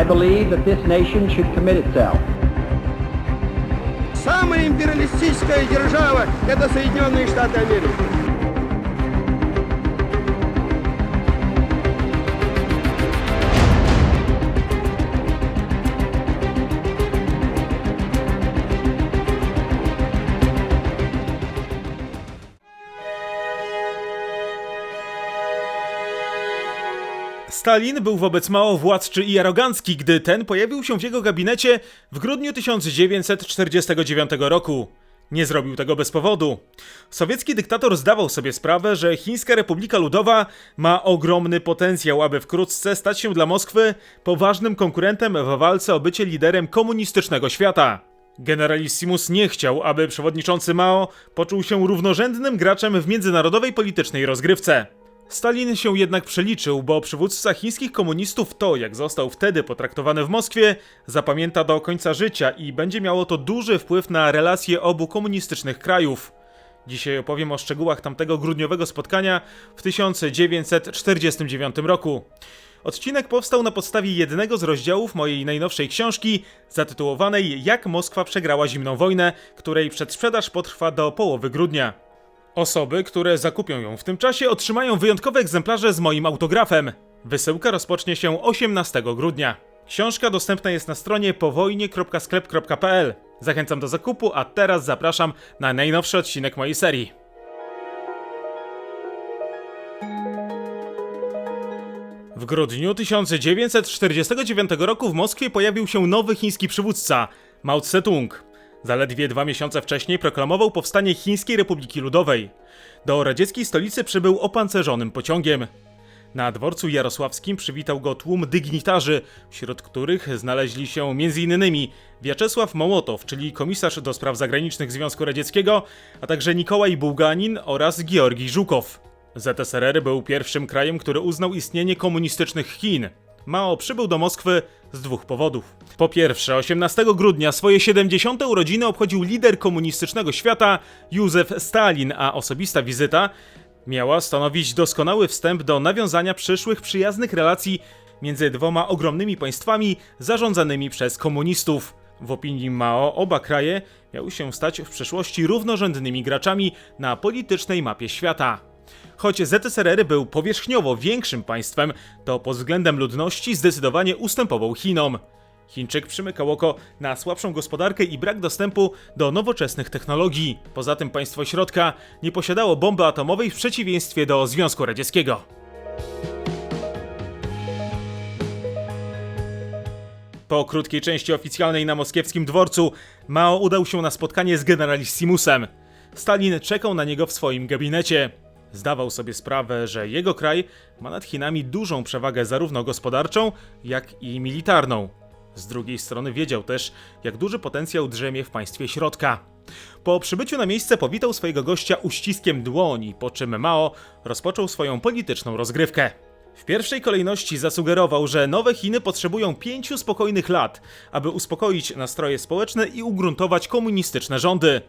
I believe that this nation should commit itself Самая империалистическая держава – это Соединенные Штаты Америки. Stalin był wobec Mao władczy i arogancki, gdy ten pojawił się w jego gabinecie w grudniu 1949 roku. Nie zrobił tego bez powodu. Sowiecki dyktator zdawał sobie sprawę, że Chińska Republika Ludowa ma ogromny potencjał, aby wkrótce stać się dla Moskwy poważnym konkurentem w walce o bycie liderem komunistycznego świata. Generalissimus nie chciał, aby przewodniczący Mao poczuł się równorzędnym graczem w międzynarodowej politycznej rozgrywce. Stalin się jednak przeliczył, bo przywódca chińskich komunistów to, jak został wtedy potraktowany w Moskwie, zapamięta do końca życia i będzie miało to duży wpływ na relacje obu komunistycznych krajów. Dzisiaj opowiem o szczegółach tamtego grudniowego spotkania w 1949 roku. Odcinek powstał na podstawie jednego z rozdziałów mojej najnowszej książki, zatytułowanej Jak Moskwa przegrała zimną wojnę, której przedsprzedaż potrwa do połowy grudnia. Osoby, które zakupią ją w tym czasie, otrzymają wyjątkowe egzemplarze z moim autografem. Wysyłka rozpocznie się 18 grudnia. Książka dostępna jest na stronie powojnie.sklep.pl. Zachęcam do zakupu, a teraz zapraszam na najnowszy odcinek mojej serii. W grudniu 1949 roku w Moskwie pojawił się nowy chiński przywódca Mao Tse-tung. Zaledwie dwa miesiące wcześniej proklamował powstanie Chińskiej Republiki Ludowej. Do radzieckiej stolicy przybył opancerzonym pociągiem. Na dworcu jarosławskim przywitał go tłum dygnitarzy, wśród których znaleźli się m.in. Wiaczesław Mołotow, czyli komisarz do spraw zagranicznych Związku Radzieckiego, a także Nikołaj Bułganin oraz Georgij Żukow. ZSRR był pierwszym krajem, który uznał istnienie komunistycznych Chin. Mao przybył do Moskwy z dwóch powodów. Po pierwsze, 18 grudnia swoje 70. urodziny obchodził lider komunistycznego świata Józef Stalin, a osobista wizyta miała stanowić doskonały wstęp do nawiązania przyszłych przyjaznych relacji między dwoma ogromnymi państwami zarządzanymi przez komunistów. W opinii Mao oba kraje miały się stać w przyszłości równorzędnymi graczami na politycznej mapie świata. Choć ZSRR był powierzchniowo większym państwem, to pod względem ludności zdecydowanie ustępował Chinom. Chińczyk przymykał oko na słabszą gospodarkę i brak dostępu do nowoczesnych technologii. Poza tym państwo środka nie posiadało bomby atomowej w przeciwieństwie do Związku Radzieckiego. Po krótkiej części oficjalnej na moskiewskim dworcu, Mao udał się na spotkanie z generalissimusem. Stalin czekał na niego w swoim gabinecie. Zdawał sobie sprawę, że jego kraj ma nad Chinami dużą przewagę zarówno gospodarczą, jak i militarną. Z drugiej strony wiedział też, jak duży potencjał drzemie w państwie środka. Po przybyciu na miejsce powitał swojego gościa uściskiem dłoni, po czym Mao rozpoczął swoją polityczną rozgrywkę. W pierwszej kolejności zasugerował, że nowe Chiny potrzebują pięciu spokojnych lat, aby uspokoić nastroje społeczne i ugruntować komunistyczne rządy.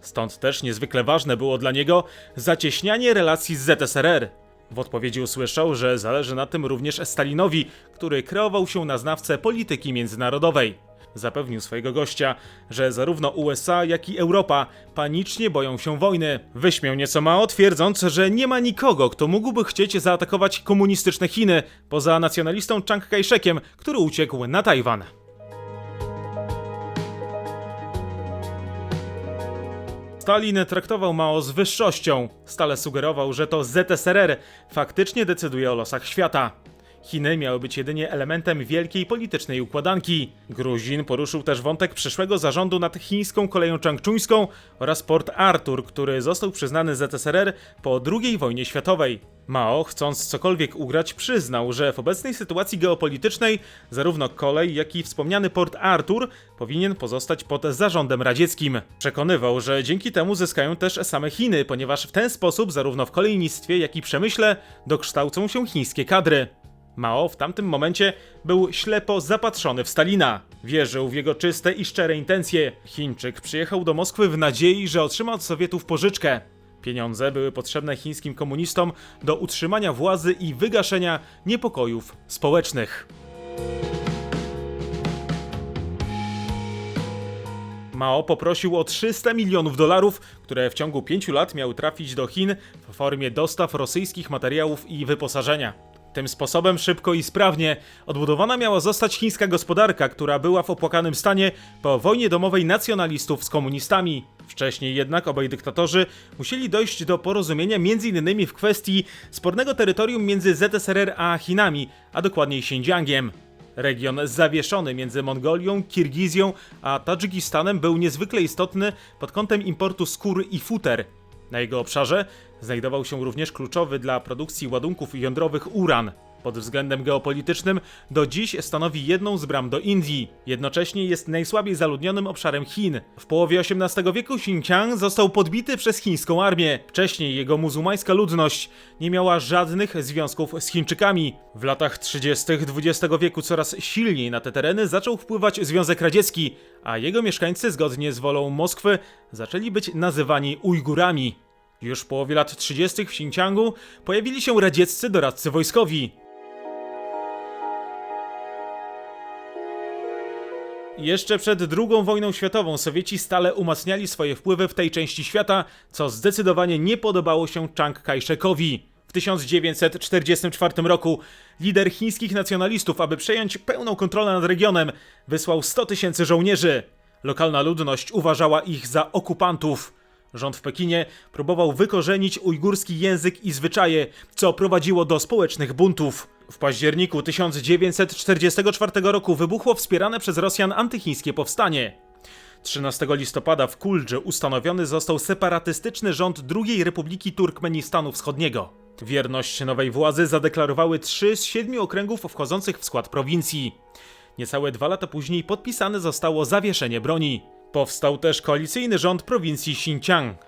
Stąd też niezwykle ważne było dla niego zacieśnianie relacji z ZSRR. W odpowiedzi usłyszał, że zależy na tym również Stalinowi, który kreował się na znawcę polityki międzynarodowej. Zapewnił swojego gościa, że zarówno USA, jak i Europa panicznie boją się wojny. Wyśmiał nieco Mao, twierdząc, że nie ma nikogo, kto mógłby chcieć zaatakować komunistyczne Chiny, poza nacjonalistą Chiang Kai-shekiem, który uciekł na Tajwan. Stalin traktował Mao z wyższością. Stale sugerował, że to ZSRR faktycznie decyduje o losach świata. Chiny miały być jedynie elementem wielkiej politycznej układanki. Gruzin poruszył też wątek przyszłego zarządu nad chińską koleją czangczuńską oraz Port Arthur, który został przyznany ZSRR po II wojnie światowej. Mao, chcąc cokolwiek ugrać, przyznał, że w obecnej sytuacji geopolitycznej zarówno kolej, jak i wspomniany Port Arthur powinien pozostać pod zarządem radzieckim. Przekonywał, że dzięki temu zyskają też same Chiny, ponieważ w ten sposób zarówno w kolejnictwie, jak i przemyśle dokształcą się chińskie kadry. Mao w tamtym momencie był ślepo zapatrzony w Stalina. Wierzył w jego czyste i szczere intencje. Chińczyk przyjechał do Moskwy w nadziei, że otrzyma od Sowietów pożyczkę. Pieniądze były potrzebne chińskim komunistom do utrzymania władzy i wygaszenia niepokojów społecznych. Mao poprosił o 300 milionów dolarów, które w ciągu pięciu lat miały trafić do Chin w formie dostaw rosyjskich materiałów i wyposażenia. Tym sposobem szybko i sprawnie odbudowana miała zostać chińska gospodarka, która była w opłakanym stanie po wojnie domowej nacjonalistów z komunistami. Wcześniej jednak obaj dyktatorzy musieli dojść do porozumienia m.in. w kwestii spornego terytorium między ZSRR a Chinami, a dokładniej Xinjiangiem. Region zawieszony między Mongolią, Kirgizją a Tadżykistanem był niezwykle istotny pod kątem importu skór i futer. Na jego obszarze znajdował się również kluczowy dla produkcji ładunków jądrowych uran. Pod względem geopolitycznym do dziś stanowi jedną z bram do Indii. Jednocześnie jest najsłabiej zaludnionym obszarem Chin. W połowie XVIII wieku Xinjiang został podbity przez chińską armię. Wcześniej jego muzułmańska ludność nie miała żadnych związków z Chińczykami. W latach 30. XX wieku coraz silniej na te tereny zaczął wpływać Związek Radziecki, a jego mieszkańcy zgodnie z wolą Moskwy zaczęli być nazywani Ujgurami. Już w połowie lat 30. w Xinjiangu pojawili się radzieccy doradcy wojskowi. Jeszcze przed II wojną światową Sowieci stale umacniali swoje wpływy w tej części świata, co zdecydowanie nie podobało się Chiang Kai-shekowi. W 1944 roku lider chińskich nacjonalistów, aby przejąć pełną kontrolę nad regionem, wysłał 100 tysięcy żołnierzy. Lokalna ludność uważała ich za okupantów. Rząd w Pekinie próbował wykorzenić ujgurski język i zwyczaje, co prowadziło do społecznych buntów. W październiku 1944 roku wybuchło wspierane przez Rosjan antychińskie powstanie. 13 listopada w Kuldży ustanowiony został separatystyczny rząd II Republiki Turkmenistanu Wschodniego. Wierność nowej władzy zadeklarowały trzy z siedmiu okręgów wchodzących w skład prowincji. Niecałe dwa lata później podpisane zostało zawieszenie broni. Powstał też koalicyjny rząd prowincji Xinjiang.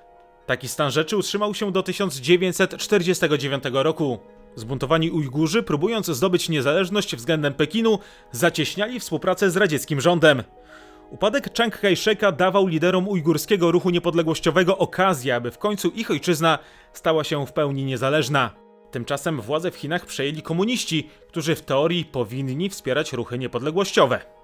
Taki stan rzeczy utrzymał się do 1949 roku. Zbuntowani Ujgurzy, próbując zdobyć niezależność względem Pekinu, zacieśniali współpracę z radzieckim rządem. Upadek Chiang Kai-sheka dawał liderom ujgurskiego ruchu niepodległościowego okazję, aby w końcu ich ojczyzna stała się w pełni niezależna. Tymczasem władzę w Chinach przejęli komuniści, którzy w teorii powinni wspierać ruchy niepodległościowe.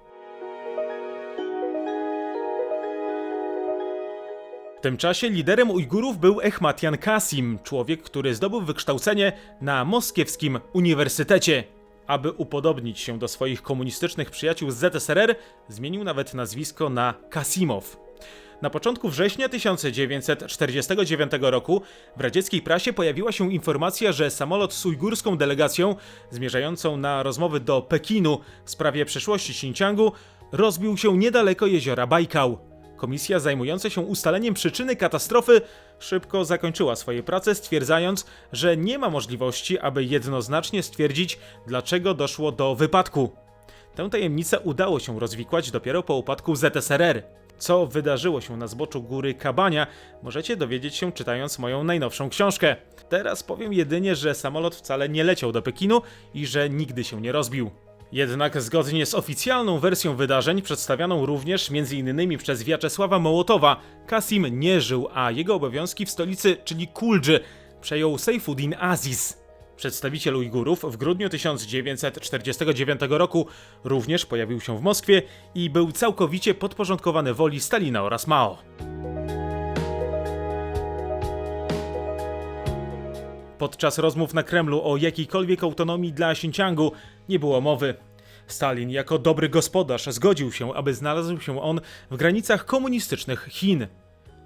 W tym czasie liderem Ujgurów był Echmatian Kasim, człowiek, który zdobył wykształcenie na moskiewskim uniwersytecie. Aby upodobnić się do swoich komunistycznych przyjaciół z ZSRR, zmienił nawet nazwisko na Kasimow. Na początku września 1949 roku w radzieckiej prasie pojawiła się informacja, że samolot z ujgurską delegacją zmierzającą na rozmowy do Pekinu w sprawie przyszłości Xinjiangu rozbił się niedaleko jeziora Bajkał. Komisja zajmująca się ustaleniem przyczyny katastrofy szybko zakończyła swoje prace, stwierdzając, że nie ma możliwości, aby jednoznacznie stwierdzić, dlaczego doszło do wypadku. Tę tajemnicę udało się rozwikłać dopiero po upadku ZSRR. Co wydarzyło się na zboczu góry Kabania, możecie dowiedzieć się czytając moją najnowszą książkę. Teraz powiem jedynie, że samolot wcale nie leciał do Pekinu i że nigdy się nie rozbił. Jednak zgodnie z oficjalną wersją wydarzeń, przedstawioną również m.in. przez Wiaczesława Mołotowa, Kasim nie żył, a jego obowiązki w stolicy, czyli Kuldży, przejął Seyfuddin Aziz. Przedstawiciel Ujgurów w grudniu 1949 roku również pojawił się w Moskwie i był całkowicie podporządkowany woli Stalina oraz Mao. Podczas rozmów na Kremlu o jakiejkolwiek autonomii dla Xinjiangu nie było mowy. Stalin jako dobry gospodarz zgodził się, aby znalazł się on w granicach komunistycznych Chin.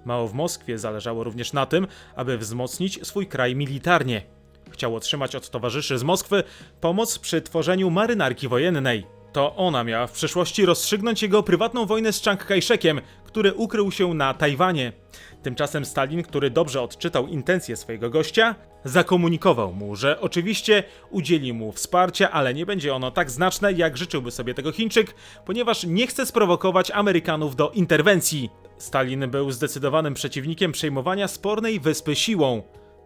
Mao w Moskwie zależało również na tym, aby wzmocnić swój kraj militarnie. Chciał otrzymać od towarzyszy z Moskwy pomoc przy tworzeniu marynarki wojennej. To ona miała w przyszłości rozstrzygnąć jego prywatną wojnę z Chiang Kai-shekiem, który ukrył się na Tajwanie. Tymczasem Stalin, który dobrze odczytał intencje swojego gościa, zakomunikował mu, że oczywiście udzieli mu wsparcia, ale nie będzie ono tak znaczne, jak życzyłby sobie tego Chińczyk, ponieważ nie chce sprowokować Amerykanów do interwencji. Stalin był zdecydowanym przeciwnikiem przejmowania spornej wyspy siłą.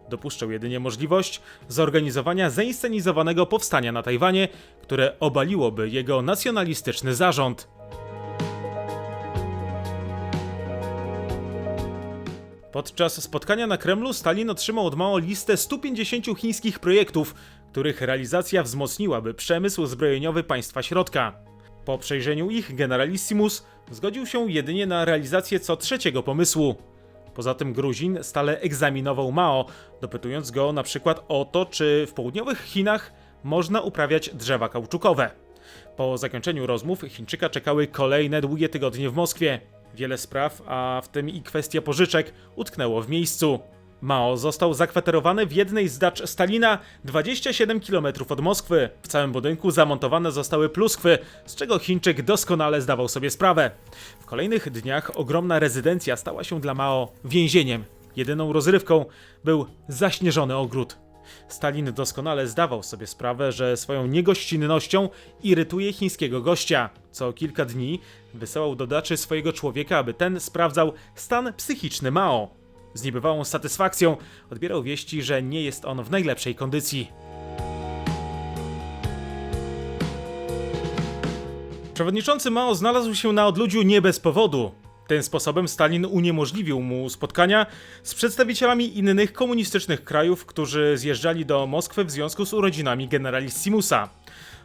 Dopuszczał jedynie możliwość zorganizowania zainscenizowanego powstania na Tajwanie, które obaliłoby jego nacjonalistyczny zarząd. Podczas spotkania na Kremlu Stalin otrzymał od Mao listę 150 chińskich projektów, których realizacja wzmocniłaby przemysł zbrojeniowy państwa środka. Po przejrzeniu ich generalissimus zgodził się jedynie na realizację co trzeciego pomysłu. Poza tym Gruzin stale egzaminował Mao, dopytując go na przykład o to, czy w południowych Chinach można uprawiać drzewa kauczukowe. Po zakończeniu rozmów Chińczyka czekały kolejne długie tygodnie w Moskwie. Wiele spraw, a w tym i kwestia pożyczek, utknęło w miejscu. Mao został zakwaterowany w jednej z dacz Stalina 27 km od Moskwy. W całym budynku zamontowane zostały pluskwy, z czego Chińczyk doskonale zdawał sobie sprawę. W kolejnych dniach ogromna rezydencja stała się dla Mao więzieniem. Jedyną rozrywką był zaśnieżony ogród. Stalin doskonale zdawał sobie sprawę, że swoją niegościnnością irytuje chińskiego gościa. Co kilka dni wysyłał do daczy swojego człowieka, aby ten sprawdzał stan psychiczny Mao. Z niebywałą satysfakcją odbierał wieści, że nie jest on w najlepszej kondycji. Przewodniczący Mao znalazł się na odludziu nie bez powodu. Tym sposobem Stalin uniemożliwił mu spotkania z przedstawicielami innych komunistycznych krajów, którzy zjeżdżali do Moskwy w związku z urodzinami generalissimusa.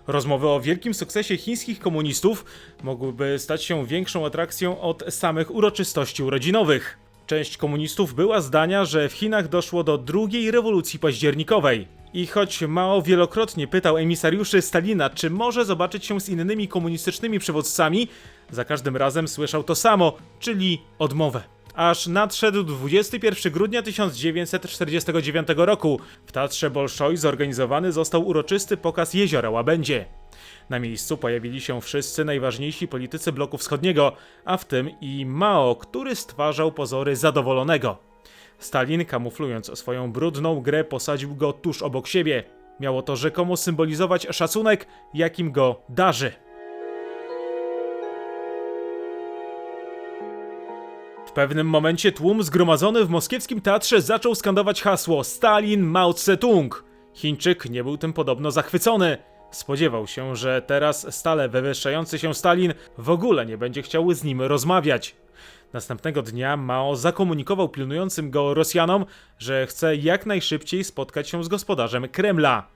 Rozmowy o wielkim sukcesie chińskich komunistów mogłyby stać się większą atrakcją od samych uroczystości urodzinowych. Część komunistów była zdania, że w Chinach doszło do drugiej rewolucji październikowej. I choć Mao wielokrotnie pytał emisariuszy Stalina, czy może zobaczyć się z innymi komunistycznymi przywódcami, za każdym razem słyszał to samo, czyli odmowę. Aż nadszedł 21 grudnia 1949 roku. W Teatrze Bolszoi zorganizowany został uroczysty pokaz jeziora Łabędzie. Na miejscu pojawili się wszyscy najważniejsi politycy bloku wschodniego, a w tym i Mao, który stwarzał pozory zadowolonego. Stalin, kamuflując swoją brudną grę, posadził go tuż obok siebie. Miało to rzekomo symbolizować szacunek, jakim go darzy. Pewnym momencie tłum zgromadzony w moskiewskim teatrze zaczął skandować hasło Stalin Mao Tse-tung. Chińczyk nie był tym podobno zachwycony. Spodziewał się, że teraz stale wywyższający się Stalin w ogóle nie będzie chciał z nim rozmawiać. Następnego dnia Mao zakomunikował pilnującym go Rosjanom, że chce jak najszybciej spotkać się z gospodarzem Kremla.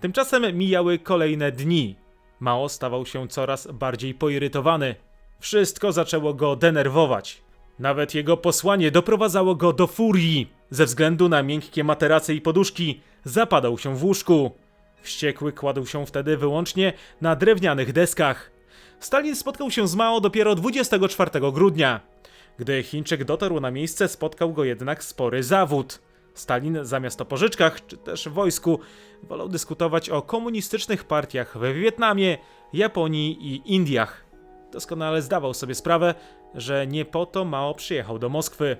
Tymczasem mijały kolejne dni. Mao stawał się coraz bardziej poirytowany. Wszystko zaczęło go denerwować. Nawet jego posłanie doprowadzało go do furii. Ze względu na miękkie materace i poduszki, zapadał się w łóżku. Wściekły kładł się wtedy wyłącznie na drewnianych deskach. Stalin spotkał się z Mao dopiero 24 grudnia. Gdy Chińczyk dotarł na miejsce, spotkał go jednak spory zawód. Stalin zamiast o pożyczkach czy też wojsku wolał dyskutować o komunistycznych partiach we Wietnamie, Japonii i Indiach. Doskonale zdawał sobie sprawę, że nie po to Mao przyjechał do Moskwy.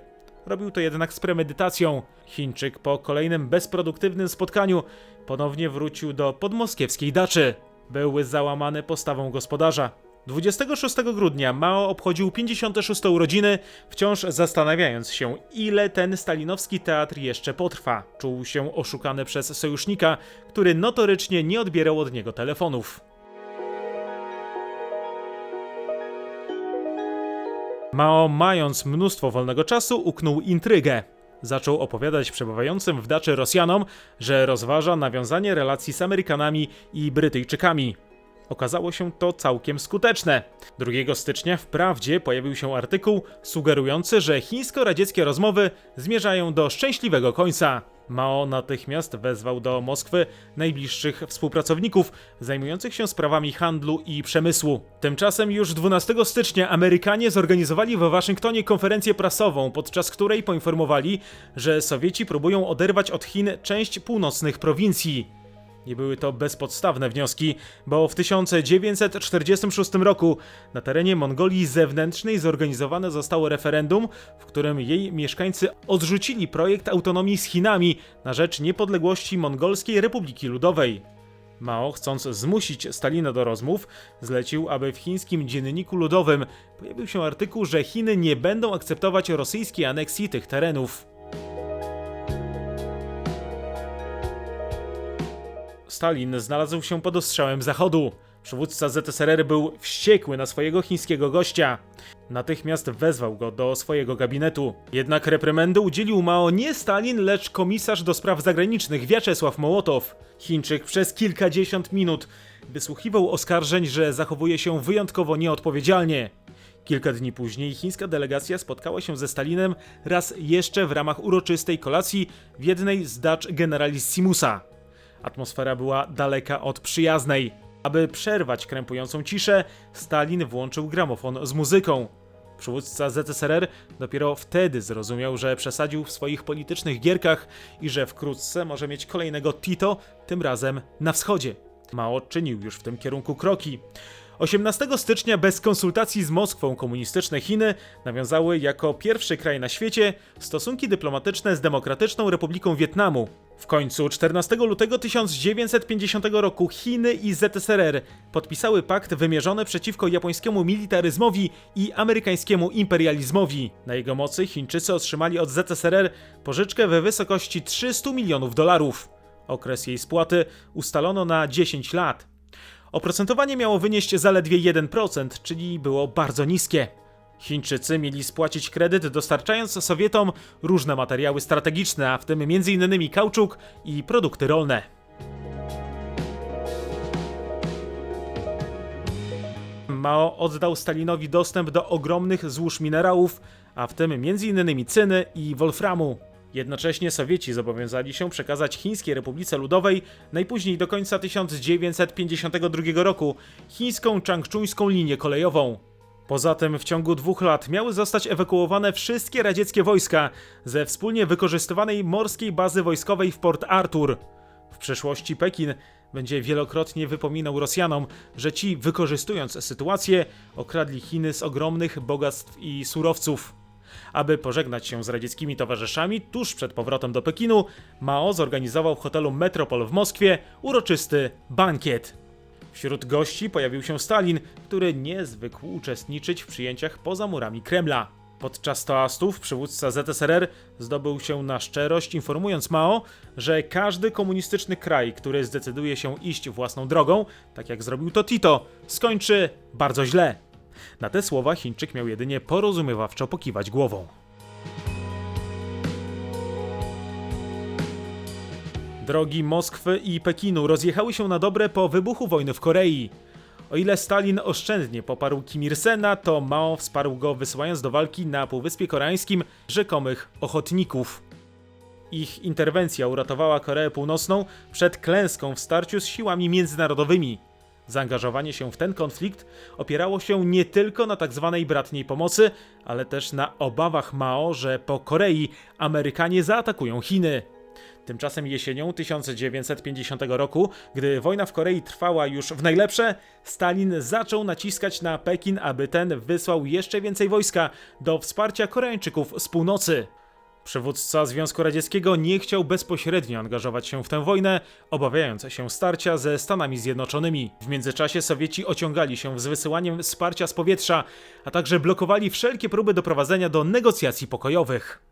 Robił to jednak z premedytacją. Chińczyk po kolejnym bezproduktywnym spotkaniu ponownie wrócił do podmoskiewskiej daczy. Był załamany postawą gospodarza. 26 grudnia Mao obchodził 56 urodziny, wciąż zastanawiając się, ile ten stalinowski teatr jeszcze potrwa. Czuł się oszukany przez sojusznika, który notorycznie nie odbierał od niego telefonów. Mao, mając mnóstwo wolnego czasu, uknął intrygę. Zaczął opowiadać przebywającym w daczy Rosjanom, że rozważa nawiązanie relacji z Amerykanami i Brytyjczykami. Okazało się to całkiem skuteczne. 2 stycznia wprawdzie pojawił się artykuł sugerujący, że chińsko-radzieckie rozmowy zmierzają do szczęśliwego końca. Mao natychmiast wezwał do Moskwy najbliższych współpracowników zajmujących się sprawami handlu i przemysłu. Tymczasem już 12 stycznia Amerykanie zorganizowali w Waszyngtonie konferencję prasową, podczas której poinformowali, że Sowieci próbują oderwać od Chin część północnych prowincji. Nie były to bezpodstawne wnioski, bo w 1946 roku na terenie Mongolii Zewnętrznej zorganizowane zostało referendum, w którym jej mieszkańcy odrzucili projekt autonomii z Chinami na rzecz niepodległości Mongolskiej Republiki Ludowej. Mao, chcąc zmusić Stalina do rozmów, zlecił, aby w chińskim dzienniku ludowym pojawił się artykuł, że Chiny nie będą akceptować rosyjskiej aneksji tych terenów. Stalin znalazł się pod ostrzałem Zachodu. Przywódca ZSRR był wściekły na swojego chińskiego gościa. Natychmiast wezwał go do swojego gabinetu. Jednak reprymendy udzielił Mao nie Stalin, lecz komisarz do spraw zagranicznych Wiaczesław Mołotow. Chińczyk przez kilkadziesiąt minut wysłuchiwał oskarżeń, że zachowuje się wyjątkowo nieodpowiedzialnie. Kilka dni później chińska delegacja spotkała się ze Stalinem raz jeszcze w ramach uroczystej kolacji w jednej z dacz generalissimusa. Atmosfera była daleka od przyjaznej. Aby przerwać krępującą ciszę, Stalin włączył gramofon z muzyką. Przywódca ZSRR dopiero wtedy zrozumiał, że przesadził w swoich politycznych gierkach i że wkrótce może mieć kolejnego Tito, tym razem na wschodzie. Mao czynił już w tym kierunku kroki. 18 stycznia bez konsultacji z Moskwą komunistyczne Chiny nawiązały jako pierwszy kraj na świecie stosunki dyplomatyczne z Demokratyczną Republiką Wietnamu. W końcu 14 lutego 1950 roku Chiny i ZSRR podpisały pakt wymierzony przeciwko japońskiemu militaryzmowi i amerykańskiemu imperializmowi. Na jego mocy Chińczycy otrzymali od ZSRR pożyczkę we wysokości 300 milionów dolarów. Okres jej spłaty ustalono na 10 lat. Oprocentowanie miało wynieść zaledwie 1%, czyli było bardzo niskie. Chińczycy mieli spłacić kredyt dostarczając Sowietom różne materiały strategiczne, a w tym m.in. kauczuk i produkty rolne. Mao oddał Stalinowi dostęp do ogromnych złóż minerałów, a w tym m.in. cyny i wolframu. Jednocześnie Sowieci zobowiązali się przekazać Chińskiej Republice Ludowej najpóźniej do końca 1952 roku chińską czangczuńską linię kolejową. Poza tym w ciągu dwóch lat miały zostać ewakuowane wszystkie radzieckie wojska ze wspólnie wykorzystywanej morskiej bazy wojskowej w Port Arthur. W przyszłości Pekin będzie wielokrotnie wypominał Rosjanom, że ci, wykorzystując sytuację, okradli Chiny z ogromnych bogactw i surowców. Aby pożegnać się z radzieckimi towarzyszami tuż przed powrotem do Pekinu, Mao zorganizował w hotelu Metropol w Moskwie uroczysty bankiet. Wśród gości pojawił się Stalin, który nie zwykł uczestniczyć w przyjęciach poza murami Kremla. Podczas toastów przywódca ZSRR zdobył się na szczerość, informując Mao, że każdy komunistyczny kraj, który zdecyduje się iść własną drogą, tak jak zrobił to Tito, skończy bardzo źle. Na te słowa Chińczyk miał jedynie porozumiewawczo pokiwać głową. Drogi Moskwy i Pekinu rozjechały się na dobre po wybuchu wojny w Korei. O ile Stalin oszczędnie poparł Kim Il-sena, to Mao wsparł go wysyłając do walki na Półwyspie Koreańskim rzekomych ochotników. Ich interwencja uratowała Koreę Północną przed klęską w starciu z siłami międzynarodowymi. Zaangażowanie się w ten konflikt opierało się nie tylko na tzw. bratniej pomocy, ale też na obawach Mao, że po Korei Amerykanie zaatakują Chiny. Tymczasem jesienią 1950 roku, gdy wojna w Korei trwała już w najlepsze, Stalin zaczął naciskać na Pekin, aby ten wysłał jeszcze więcej wojska do wsparcia Koreańczyków z północy. Przywódca Związku Radzieckiego nie chciał bezpośrednio angażować się w tę wojnę, obawiając się starcia ze Stanami Zjednoczonymi. W międzyczasie Sowieci ociągali się z wysyłaniem wsparcia z powietrza, a także blokowali wszelkie próby doprowadzenia do negocjacji pokojowych.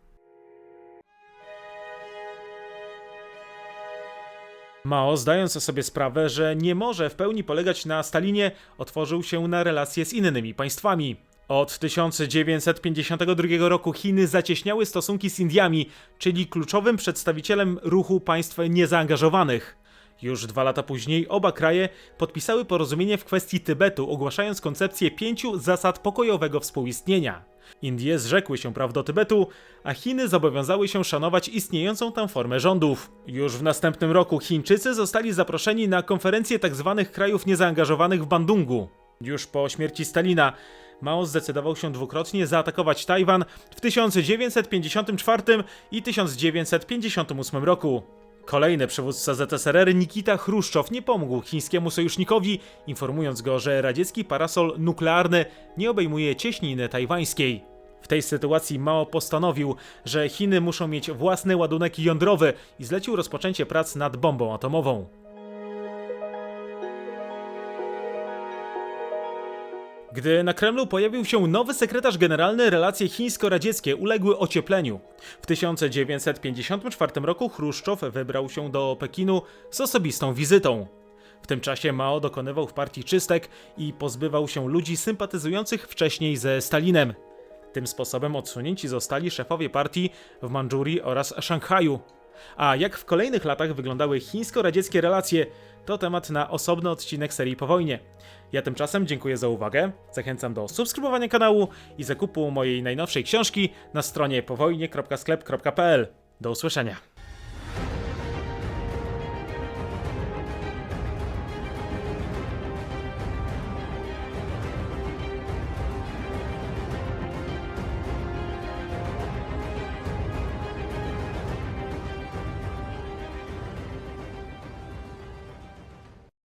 Mao, zdając sobie sprawę, że nie może w pełni polegać na Stalinie, otworzył się na relacje z innymi państwami. Od 1952 roku Chiny zacieśniały stosunki z Indiami, czyli kluczowym przedstawicielem ruchu państw niezaangażowanych. Już dwa lata później oba kraje podpisały porozumienie w kwestii Tybetu, ogłaszając koncepcję pięciu zasad pokojowego współistnienia. Indie zrzekły się praw do Tybetu, a Chiny zobowiązały się szanować istniejącą tam formę rządów. Już w następnym roku Chińczycy zostali zaproszeni na konferencję tzw. krajów niezaangażowanych w Bandungu. Już po śmierci Stalina Mao zdecydował się dwukrotnie zaatakować Tajwan w 1954 i 1958 roku. Kolejny przywódca ZSRR Nikita Chruszczow nie pomógł chińskiemu sojusznikowi, informując go, że radziecki parasol nuklearny nie obejmuje cieśniny tajwańskiej. W tej sytuacji Mao postanowił, że Chiny muszą mieć własny ładunek jądrowy i zlecił rozpoczęcie prac nad bombą atomową. Gdy na Kremlu pojawił się nowy sekretarz generalny, relacje chińsko-radzieckie uległy ociepleniu. W 1954 roku Chruszczow wybrał się do Pekinu z osobistą wizytą. W tym czasie Mao dokonywał w partii czystek i pozbywał się ludzi sympatyzujących wcześniej ze Stalinem. Tym sposobem odsunięci zostali szefowie partii w Mandżurii oraz Szanghaju. A jak w kolejnych latach wyglądały chińsko-radzieckie relacje, to temat na osobny odcinek serii po wojnie. Ja tymczasem dziękuję za uwagę, zachęcam do subskrybowania kanału i zakupu mojej najnowszej książki na stronie powojnie.sklep.pl. Do usłyszenia.